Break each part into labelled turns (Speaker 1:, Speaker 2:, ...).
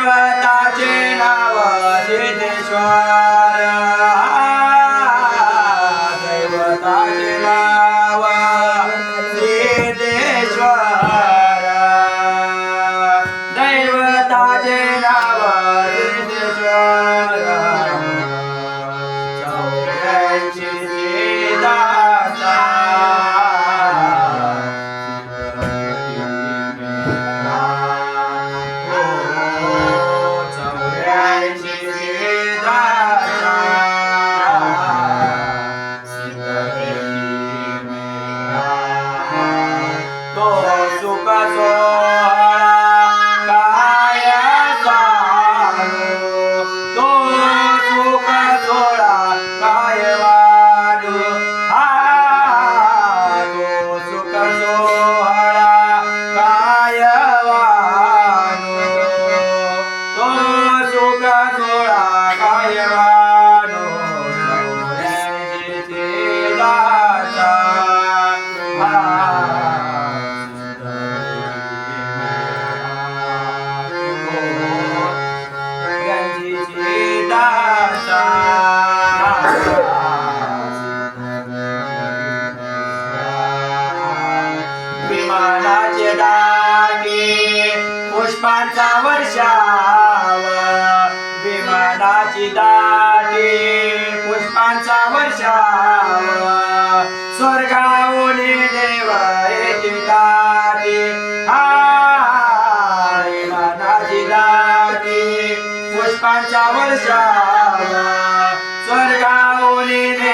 Speaker 1: दैवताचे नाव सिद्धेश्वर. दैवताचे विमानाचे पुष्पांचा वर्षाव विमानाची दाटी पुष्पांचा वर्षाव स्वर्गावली देव येते दाटी विमानाची दाटी पुष्पांचा वर्षाव स्वर्गावली देव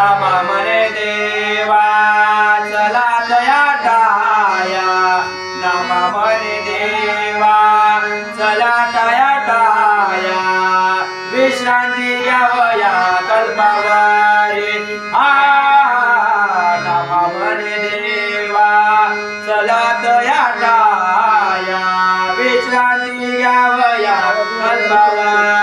Speaker 1: दाता देवा चला टाया देवा चला टाया विश्रांती घ्यावया कल्पावारे आ देवा चला दया टाया विश्रांती ya ya